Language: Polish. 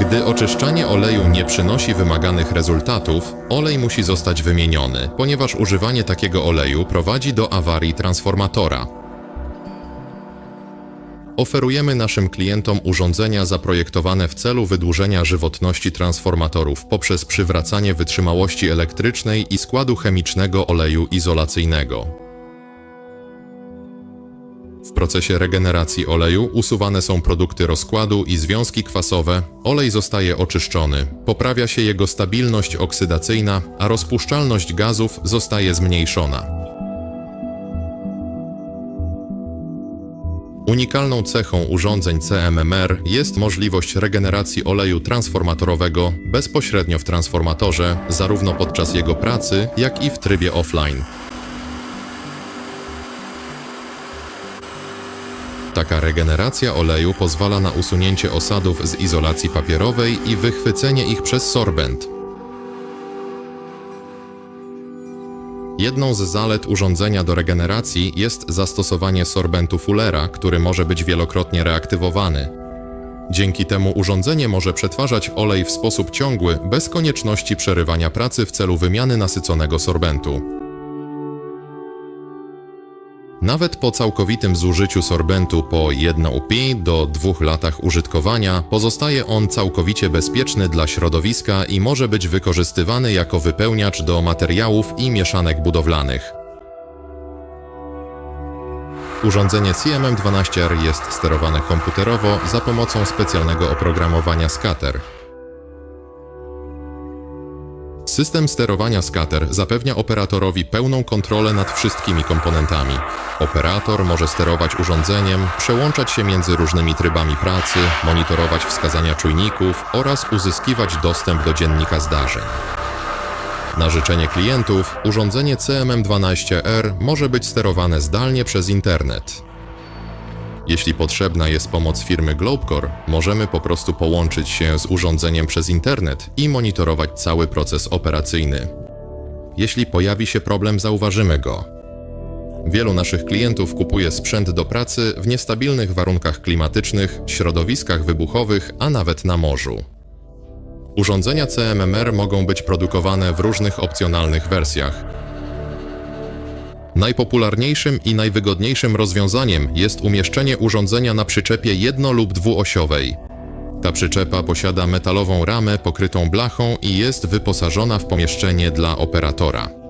Gdy oczyszczanie oleju nie przynosi wymaganych rezultatów, olej musi zostać wymieniony, ponieważ używanie takiego oleju prowadzi do awarii transformatora. Oferujemy naszym klientom urządzenia zaprojektowane w celu wydłużenia żywotności transformatorów poprzez przywracanie wytrzymałości elektrycznej i składu chemicznego oleju izolacyjnego. Procesie regeneracji oleju usuwane są produkty rozkładu i związki kwasowe, olej zostaje oczyszczony, poprawia się jego stabilność oksydacyjna, a rozpuszczalność gazów zostaje zmniejszona. Unikalną cechą urządzeń CMMR jest możliwość regeneracji oleju transformatorowego bezpośrednio w transformatorze, zarówno podczas jego pracy, jak i w trybie offline. Taka regeneracja oleju pozwala na usunięcie osadów z izolacji papierowej i wychwycenie ich przez sorbent. Jedną z zalet urządzenia do regeneracji jest zastosowanie sorbentu Fullera, który może być wielokrotnie reaktywowany. Dzięki temu urządzenie może przetwarzać olej w sposób ciągły, bez konieczności przerywania pracy w celu wymiany nasyconego sorbentu. Nawet po całkowitym zużyciu sorbentu po 1 UP do 2 latach użytkowania pozostaje on całkowicie bezpieczny dla środowiska i może być wykorzystywany jako wypełniacz do materiałów i mieszanek budowlanych. Urządzenie CMM12R jest sterowane komputerowo za pomocą specjalnego oprogramowania Scatter. System sterowania Scatter zapewnia operatorowi pełną kontrolę nad wszystkimi komponentami. Operator może sterować urządzeniem, przełączać się między różnymi trybami pracy, monitorować wskazania czujników oraz uzyskiwać dostęp do dziennika zdarzeń. Na życzenie klientów, urządzenie CMM12R może być sterowane zdalnie przez internet. Jeśli potrzebna jest pomoc firmy Globecore, możemy po prostu połączyć się z urządzeniem przez internet i monitorować cały proces operacyjny. Jeśli pojawi się problem, zauważymy go. Wielu naszych klientów kupuje sprzęt do pracy w niestabilnych warunkach klimatycznych, środowiskach wybuchowych, a nawet na morzu. Urządzenia CMMR mogą być produkowane w różnych opcjonalnych wersjach, Najpopularniejszym i najwygodniejszym rozwiązaniem jest umieszczenie urządzenia na przyczepie jedno- lub dwuosiowej. Ta przyczepa posiada metalową ramę pokrytą blachą i jest wyposażona w pomieszczenie dla operatora.